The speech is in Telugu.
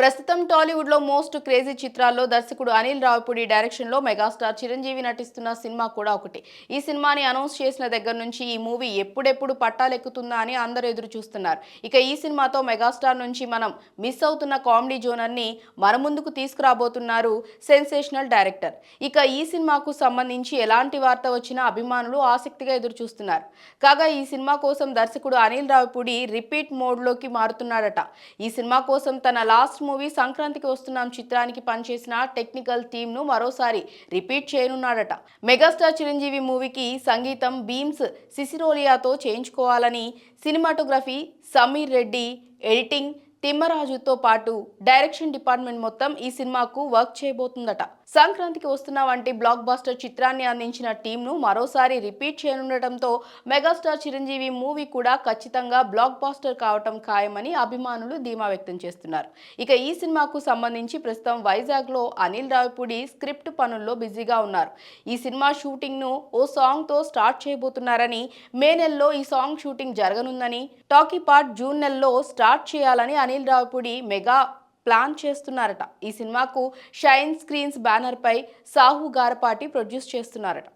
ప్రస్తుతం టాలీవుడ్లో మోస్ట్ క్రేజీ చిత్రాల్లో దర్శకుడు అనిల్ రావిపూడి డైరెక్షన్లో మెగాస్టార్ చిరంజీవి నటిస్తున్న సినిమా కూడా ఒకటి. ఈ సినిమాని అనౌన్స్ చేసిన దగ్గర నుంచి ఈ మూవీ ఎప్పుడెప్పుడు పట్టాలెక్కుతుందా అని అందరూ ఎదురు చూస్తున్నారు. ఇక ఈ సినిమాతో మెగాస్టార్ నుంచి మనం మిస్ అవుతున్న కామెడీ జోనర్ని మన ముందుకు తీసుకురాబోతున్నారు సెన్సేషనల్ డైరెక్టర్. ఇక ఈ సినిమాకు సంబంధించి ఎలాంటి వార్త వచ్చినా అభిమానులు ఆసక్తిగా ఎదురు చూస్తున్నారు. కాగా ఈ సినిమా కోసం దర్శకుడు అనిల్ రావిపూడి రిపీట్ మోడ్లోకి మారుతున్నాడట. ఈ సినిమా కోసం తన లాస్ట్ మూవీ సంక్రాంతికి వస్తున్నాం. చిత్రానికి పనిచేసిన టెక్నికల్ టీమ్ను మరోసారి రిపీట్ చేయనున్నాడట. మెగాస్టార్ చిరంజీవి మూవీకి సంగీతం బీమ్స్ సిసిరోలియాతో చేయించుకోవాలని సినిమాటోగ్రఫీ సమీర్ రెడ్డి ఎడిటింగ్ తిమ్మరాజుతో పాటు డైరెక్షన్ డిపార్ట్మెంట్ మొత్తం ఈ సినిమాకు వర్క్ చేయబోతుందట. సంక్రాంతికి వస్తున్న వంటి బ్లాక్ బాస్టర్ చిత్రాన్ని అందించిన టీంను మరోసారి రిపీట్ చేయనుండటంతో మెగాస్టార్ చిరంజీవి మూవీ కూడా ఖచ్చితంగా బ్లాక్ బాస్టర్ కావటం ఖాయమని అభిమానులు ధీమా వ్యక్తం చేస్తున్నారు. ఇక ఈ సినిమాకు సంబంధించి ప్రస్తుతం వైజాగ్లో అనిల్ రావిపూడి స్క్రిప్ట్ పనుల్లో బిజీగా ఉన్నారు. ఈ సినిమా షూటింగ్ను ఓ సాంగ్తో స్టార్ట్ చేయబోతున్నారని మే నెలలో ఈ సాంగ్ షూటింగ్ జరగనుందని టాకీ పార్ట్ జూన్ నెలలో స్టార్ట్ చేయాలని అనిల్ రావుపూడి మెగా ప్లాన్ చేస్తున్నారట. ఈ సినిమాకు షైన్ స్క్రీన్స్ బ్యానర్పై సాహు గారపాటి ప్రొడ్యూస్ చేస్తున్నారట.